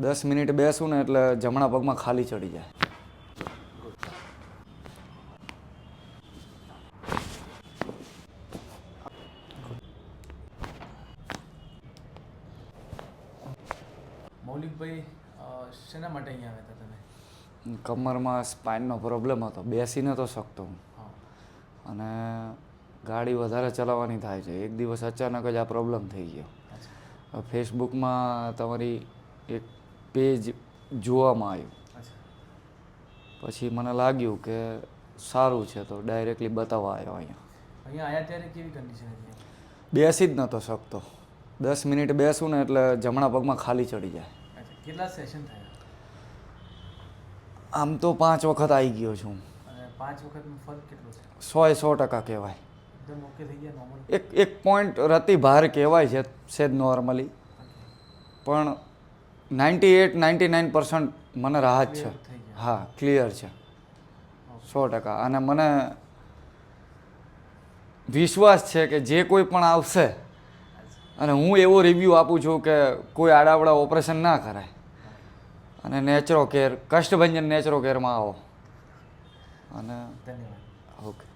દસ મિનિટ બેસું ને એટલે જમણા પગમાં ખાલી ચડી જાય. મૌલિકભાઈ શેના માટે અહીંયા આવ્યા હતા તમે? કમરમાં સ્પાઇનનો પ્રોબ્લેમ હતો. બેસી નહોતો શકતો હું. અને ગાડી વધારે ચલાવવાની થાય છે. એક દિવસ અચાનક જ આ પ્રોબ્લેમ થઈ ગયો. ફેસબુકમાં તમારી એક પેજ જોવામાં આવ્યું. પછી મને લાગ્યું કે સારું છે તો ડાયરેક્ટલી બતાવવા આવ્યો અહીંયા. અહીંયા આવ્યા ત્યારે કેવી કન્ડિશન હતી? બેસી જ નહોતો શકતો. દસ મિનિટ બેસું ને એટલે જમણા પગમાં ખાલી ચડી જાય. કેટલા સેશન થયા? આમ તો પાંચ વખત આવી ગયો છું. પાંચ વખતનો ફરક કેટલો છે? સો એ સો ટકા કહેવાય. એક એક પોઈન્ટ રતી ભાર કહેવાય છે સેજ નોર્મલી પણ ninety eight ninety nine percent મને રાહત છે. હા ક્લિયર છે. સો ટકા. અને મને વિશ્વાસ છે કે જે કોઈ પણ આવશે અને હું એવો રિવ્યૂ આપું છું કે કોઈ આડાવડા ઓપરેશન ના કરાય. અને નેચરો કેર કષ્ટભંજન નેચરો કેરમાં આવો. અને ઓકે.